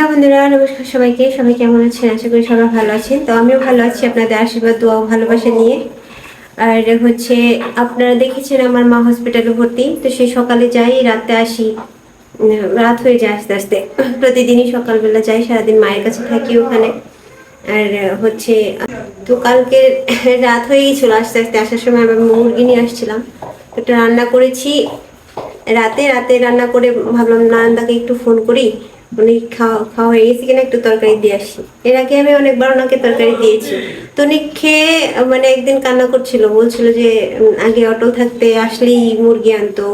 হ্যাঁ বন্ধুরা, নমস্কার সবাইকে। সবাই কেমন আছেন? আশা করি সবাই ভালো আছেন। তো আমিও ভালো আছি আপনাদের আশীর্বাদ, দোয়া ভালোবাসা নিয়ে। আর হচ্ছে, আপনারা দেখেছেন আমার মা হসপিটালে ভর্তি। তো সেই সকালে যাই, রাতে আসি। রাত হয়ে যায় আস্তে আস্তে। প্রতিদিনই সকালবেলা যাই, সারাদিন মায়ের কাছে থাকি ওখানে। আর হচ্ছে, তো কালকে রাত হয়ে গেছিল আস্তে আস্তে। আসার সময় আমি মুরগি নিয়ে আসছিলাম। একটা রান্না করেছি। রাতে রাতে রান্না করে ভাবলাম, নান্দাকে একটু ফোন করি। উনি খাওয়া খাওয়া হয়ে গেছে কিনা একটু তরকারি দিয়ে আসি। এর আগে আমি অনেকবার ওনাকে তরকারি দিয়েছি। তো উনি খেয়ে মানে একদিন কান্না করছিল, বলছিল যে, আগে অটো থাকতে আসলেই মুরগি আনতো,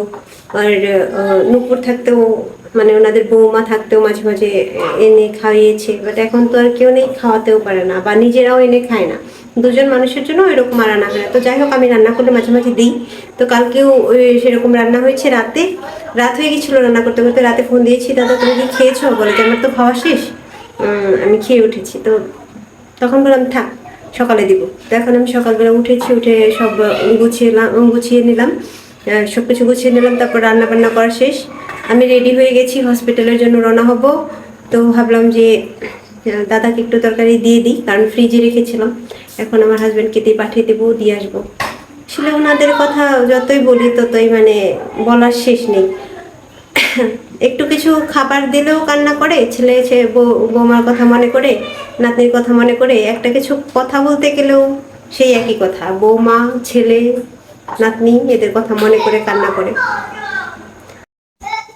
আর নুপুর থাকতেও মানে ওনাদের বৌমা থাকতেও মাঝে মাঝে এনে খাইয়েছে। বাট এখন তো আর কেউ নেই, খাওয়াতেও পারে না, বা নিজেরাও এনে খায় না। দুজন মানুষের জন্য এরকম আর রান্না করে না। তো যাই হোক, আমি রান্না করলে মাঝে মাঝে দিই। তো কালকেও ওই সেরকম রান্না হয়েছে রাতে। রাত হয়ে গেছিল রান্না করতে করতে, রাতে ফোন দিয়েছি, দাদা, তুমি কি খেয়েছো? বলে, যে আমার তো খাওয়া শেষ। আমি খেয়ে উঠেছি। তো তখন বললাম, থাক, সকালে দিব। তো এখন আমি সকালবেলা উঠেছি, উঠে সব গুছিয়ে গুছিয়ে নিলাম। সব কিছু গুছিয়ে নিলাম, তারপর রান্না বান্না করা শেষ। আমি রেডি হয়ে গেছি, হসপিটালের জন্য রওনা হব। তো ভাবলাম যে দাদাকে একটু তরকারি দিয়ে দিই, কারণ ফ্রিজে রেখেছিলাম। এখন আমার হাজব্যান্ডকে দিয়ে পাঠিয়ে দেবো, দিয়ে আসব। আসলে ওনাদের কথা যতই বলি, ততই মানে বলার শেষ নেই। একটু কিছু খাবার দিলেও কান্না করে, ছেলে বউ- বৌমার কথা মনে করে, নাতনির কথা মনে করে, একটা কিছু কথা বলতে গেলেও সেই একই কথা। বৌমা, ছেলে, নাতনি, এদের কথা মনে করে, কান্না করে।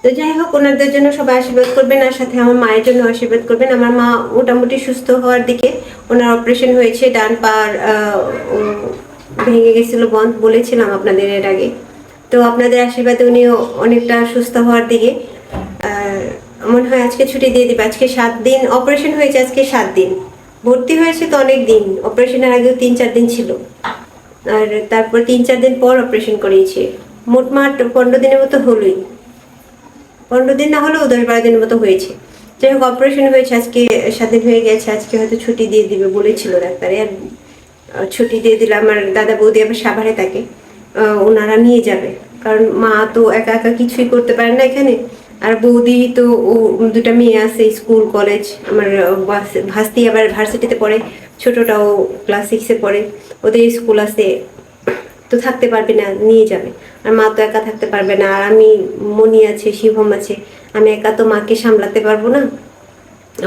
তো যাই হোক, ওনাদের জন্য সবাই আশীর্বাদ করবেন আর সাথে আমার মায়ের জন্য আশীর্বাদ করবেন। আমার মা মোটামুটি সুস্থ হওয়ার দিকে ওনার অপারেশন হয়েছে, ডান পার ভেঙে গেছিল বন্ধ বলেছিলাম আপনাদের এর আগে। তো আপনাদের আশীর্বাদে উনিও অনেকটা সুস্থ হওয়ার দিকে। মনে হয় আজকে ছুটি দিয়ে দিবে। আজকে সাত দিন অপারেশন হয়েছে আজকে সাত দিন। ভর্তি হয়েছে তো অনেক দিন অপারেশনের আগেও তিন চার দিন ছিল। আর তারপর তিন চার দিন পর অপারেশন করিয়েছে। মোটমাট পনেরো দিনের মতো হলোই। পনেরো দিন না হলেও দশ বারো দিনের মতো হয়েছে। যাই হোক অপারেশন হয়েছে, আজকে সাত দিন হয়ে গেছে, আজকে হয়তো ছুটি দিয়ে দিবে বলেছিল ডাক্তারে। আর ছুটি দিয়ে দিলে আমার দাদা বৌদি আবার সাভারে থাকে ওনারা নিয়ে যাবে। কারণ মা তো একা একা কিছুই করতে পারে না এখানে। আর বৌদি তো, ও দুটা মেয়ে আছে, স্কুল, কলেজ, আমার ভাস্তি আবার ভার্সিটিতে পড়ে, ছোটটাও ক্লাস সিক্সে পড়ে। ওদের স্কুল আছে তো থাকতে পারবে না, নিয়ে যাবে। আর মা তো একা থাকতে পারবে না, আর আমি মনি আছে শিবম আছে, আমি একা তো মাকে সামলাতে পারব না।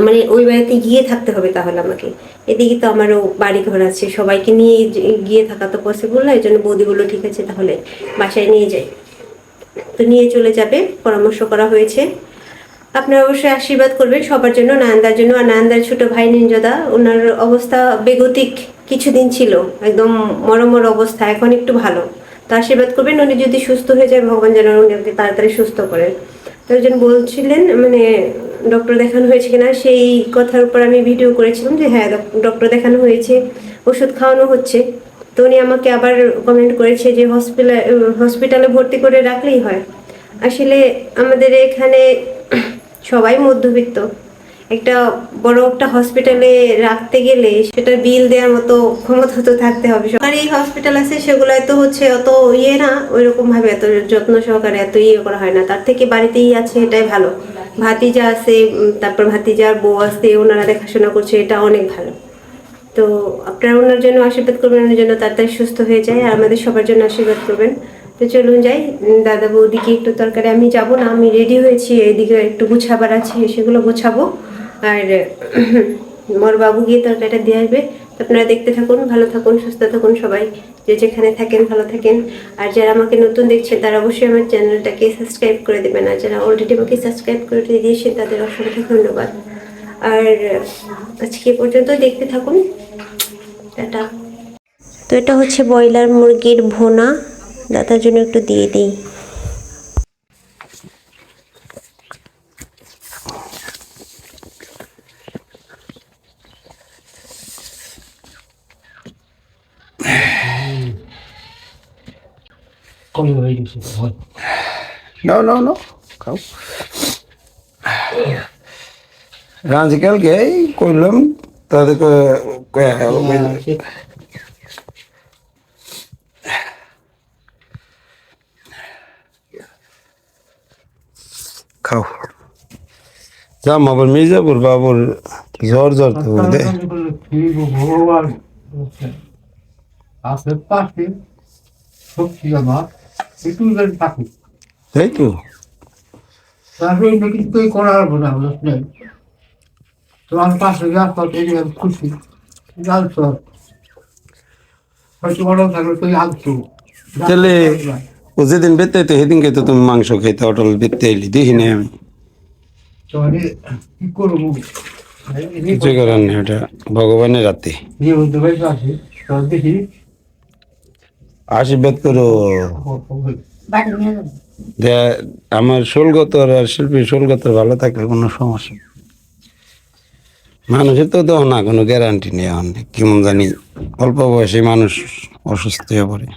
মানে ওই বাড়িতে গিয়ে থাকতে হবে তাহলে আমাকে। এদিকে তো আমারও বাড়ি ঘর আছে, সবাইকে নিয়ে গিয়ে থাকা তো পসিবল না, এই জন্য বৌদি বলল ঠিক আছে তাহলে বাসায় নিয়ে যাই তো নিয়ে চলে যাবে, পরামর্শ করা হয়েছে। আপনারা অবশ্যই আশীর্বাদ করবেন সবার জন্য, নায়ন্দার জন্য। আর নায়ন্দার ছোট ভাই নিঞ্জদা, ওনার অবস্থা বেগতিক। কিছুদিন ছিল, একদম মরমর অবস্থা, এখন একটু ভালো। তো আশীর্বাদ করবেন, উনি যদি সুস্থ হয়ে যায়, ভগবান যেন উনি তাড়াতাড়ি সুস্থ করেন তো একজন বলছিলেন মানে ডক্টর দেখানো হয়েছে কিনা, সেই কথার উপর আমি ভিডিও করেছিলাম যে হ্যাঁ ডক্টর দেখানো হয়েছে, ওষুধ খাওয়ানো হচ্ছে। তো উনি আমাকে আবার কমেন্ট করেছে যে হসপিটালে হসপিটালে ভর্তি করে রাখলেই হয়। আসলে আমাদের এখানে সবাই মধ্যবিত্ত। একটা বড় একটা হসপিটালে রাখতে গেলে সেটার বিল দেওয়ার মতো ক্ষমতা তো থাকতে হবে। সরকারি হসপিটাল আছে, সেগুলোয় তো হচ্ছে অত ইয়ে না ওইরকম ভাবে এত যত্ন সহকারে এত ইয়ে করা হয় না। তার থেকে বাড়িতেই আছে, এটাই ভালো। ভাতিজা আছে তারপর ভাতিজার বউ আছে, ওনারা দেখাশোনা করছে, এটা অনেক ভালো। তো আপনারা ওনার জন্য আশীর্বাদ করবেন, ওনার জন্য তাড়াতাড়ি সুস্থ হয়ে যায়, আর আমাদের সবার জন্য আশীর্বাদ করবেন। তো চলুন যাই দাদা বৌদিকে একটু তরকারি, আমি যাব না, আমি রেডি হয়েছি এদিকে একটু গুছাবার আছে, সেগুলো গোছাবো। আর মোর বাবু গিয়ে তরকারিটা দিয়ে আসবে। আপনারা দেখতে থাকুন, ভালো থাকুন, সুস্থ থাকুন সবাই। যে যেখানে থাকেন, ভালো থাকেন। আর যারা আমাকে নতুন দেখছেন, তারা অবশ্যই আমার চ্যানেলটাকে সাবস্ক্রাইব করে দেবেন। আর যারা অলরেডি আমাকে সাবস্ক্রাইব করে দিয়েছেন, তাদের অসংখ্য ধন্যবাদ। আর, আজকে পর্যন্ত দেখতে থাকুন। টাটা। তো এটা হচ্ছে ব্রয়লার মুরগির ভোনা। দাদার জন্য একটু দিয়ে দিই। No, no, no. খাও রাঁধি কালকে এই করলাম তাদেরকে খাও যাম আবার মির্জাপুর বাবুর জ্বর জ্বর তো দে ভগবান আপনার পাশে শক্তি আমার একটু যেন থাকুক তাই তো। না তোমার পাশে থেকে আমি খুশি। জানছ হয়তো বড় থাকলে তুই আনছো তাহলে ও যেদিন বেতে তো সেদিনকে তো তুমি মাংস খেতে অটল বেতে এলি দেখিনি আমি। তাহলে কি করব? কিছু করার নেই ওটা ভগবানের রাতে দেখি। আশীর্বাদ করো আমার শোলগত আর শিল্পী শোলগত ভালো থাকলে কোনো সমস্যা মানুষের তো দেহ না কোনো গ্যারান্টি নেই এখন। কেমন জানি অল্প বয়সে মানুষ অসুস্থ হয়ে পড়ে।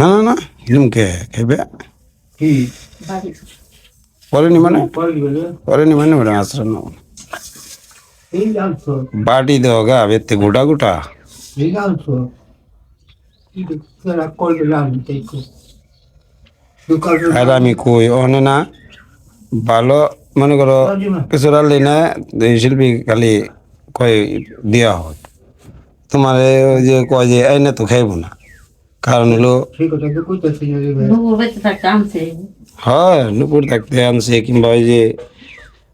না না না এরকমকে খেবে কি? পরেনি মানে? বলে মানে? ওরা আশ্রম না এই জানছো বাটি দেওয়া গা বেতে গোটা গোটা। করবে জানি তাই তো দোকানে আর আমি কই ওখানে না ভালো মনে করো কিছু রাখলি না শিল্পী খালি কয় দেওয়া হয় তোমার ওই যে কয় যে এই না তো খাইব না কারণ হলো হয় নুপুর থাকতে আনছে কিংবা ওই যে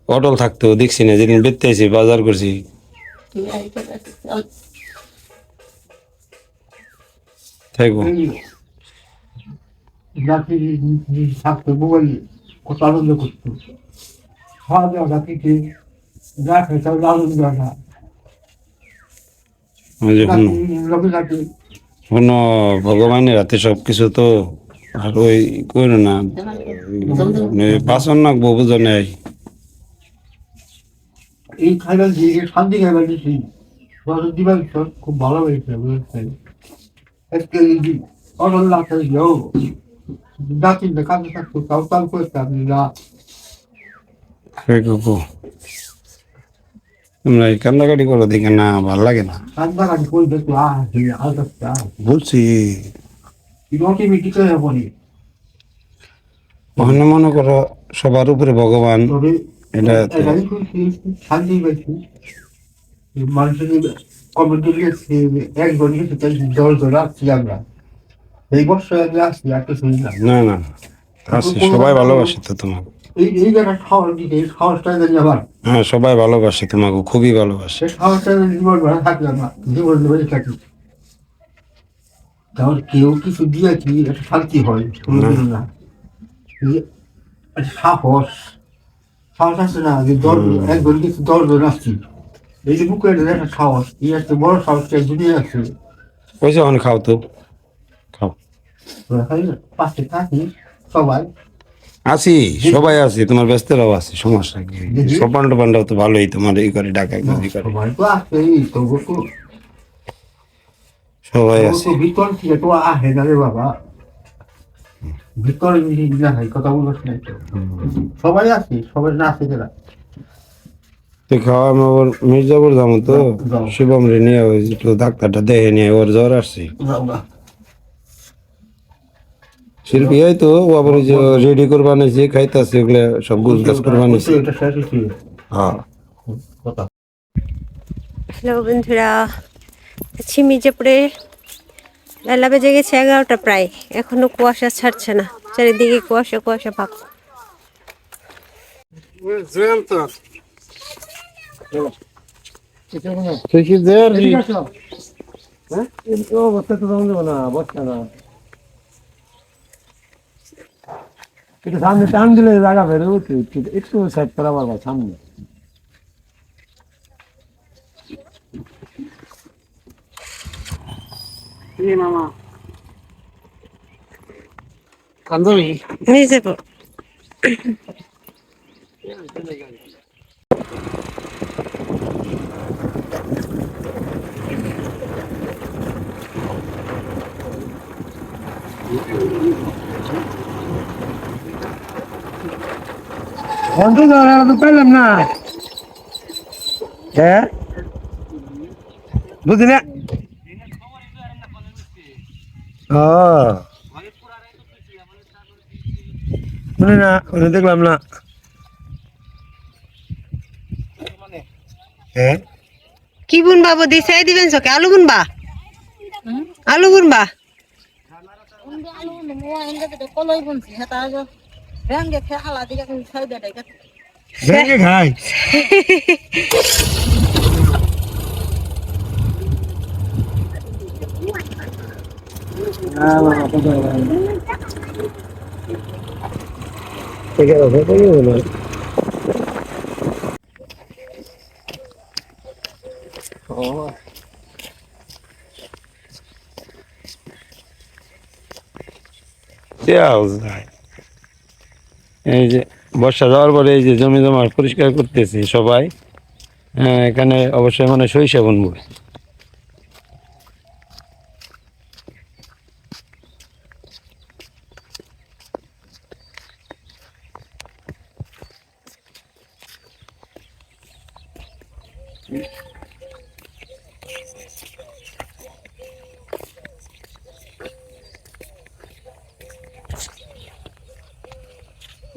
অটল থাকতো দেখছি না যেদিন বেরতে বাজার করছি থাকব জাতি থাকতো মোবাইল কত আনন্দ করতো খাওয়া দাওয়া জাতিকে যা আনন্দ না। কোনো ভগবানের হাতে সব কিছু তো আর ওই করো না বাসন না বুঝো নেই এই খাইবার দিয়ে শান্তি খাইবার দিবার খুব ভালো হয়েছে না কুকু তোমরা এই কান্দাকাটি করো দেখে না ভালো লাগে না রান্নাঘাট করবে তো বলছি ওখানে মনে করো সবার উপরে ভগবান এটা শান্তি পাইছি মানুষের দিয়েছে একজন গেছে তাই জল জল আসছি আমরা। এই বছর আমি আসছি একটা শুনি না। না সবাই ভালোবাসে তো তোমাকে। এই এই জায়গায় খাওয়ার দিকে এই জানি আবার হ্যাঁ সবাই ভালোবাসে তোমাকে খুবই ভালোবাসে। যদি জীবন ভরা থাকলাম না জীবন ধরে থাকি তাহলে কেউ কিছু দিয়ে কি একটা শান্তি হয় না। সাহস। সাহস আছে না যে দল একজন কিছু দশজন আসছি। এই বুকের একটা সাহস এই একটা বড় সাহসটা দুনিয়া আছে। ওই যে ওখানে খাও তো। খাও। পাশে থাকি সবাই। আছি সবাই আছি তোমার ব্যস্তরাও আছে সমস্যা কি? তো ভালোই তোমার এই করে ডাকা করে সবাই আছে ভিতর থেকে তো আহে না রে বাবা। ভিতরে কথা বলছ না সবাই আছে সবাই না আছে খাওয়া আমি মির্জাপুর যাব তো। শিবম রে নিয়ে ওই ডাক্তারটা দেখে নিয়ে ওর জ্বর আসছে। শিল্পী এই তো ও আবার ওই যে রেডি করবা নিয়েছে খাইতেছে ওগুলো সব গুছ গাছ করবা নিয়েছে হ্যাঁ। হ্যালো বন্ধুরা আছি মির্জাপুরে। বেলা বেজে গেছে এগারোটা প্রায় এখনও কুয়াশা ছাড়ছে না। চারিদিকে কুয়াশা কুয়াশা ভাব। একটু সামনে টান দিলে জায়গা বেরো একটু সাইড করা পারবা সামনে। কান্দবি মির্জাপুর বন্ধ ধরা তো পেলাম না হ্যাঁ বুঝলি না ও শুনে না ওনে দেখলাম না হ্যাঁ কি বুনবা বদি চাই দিবেন সকে আলু বুনবা আলু বুনবা উনবে আলু নোয়া এনগে তো কলই বনছি হেতা আগে ভেঙ্গে খে আলা দিকে কোন ছাই দে দেগে ভেঙে খাই এই যে বর্ষা যাওয়ার পরে এই যে জমি জমা পরিষ্কার করতেছি সবাই হ্যাঁ এখানে অবশ্যই মানে সরিষা বুনবো।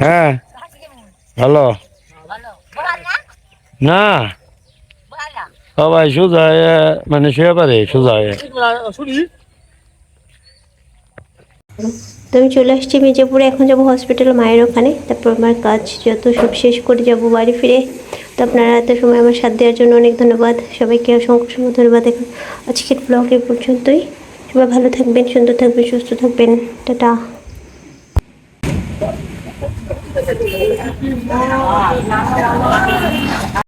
হ্যাঁ না। সবাই মানে শুয়ে পারে তো আমি চলে আসছি মির্জাপুরে, এখন যাব হসপিটাল মায়ের ওখানে। তারপর আমার কাজ যত সব শেষ করে যাব বাড়ি ফিরে। তো আপনারা এত সময় আমার সাথ দেওয়ার জন্য অনেক ধন্যবাদ। সবাইকে অসংখ্য অসংখ্য ধন্যবাদ। এখন আজকের ব্লগ এ পর্যন্তই। সবাই ভালো থাকবেন, সুন্দর থাকবেন, সুস্থ থাকবেন। টাটা। Nah.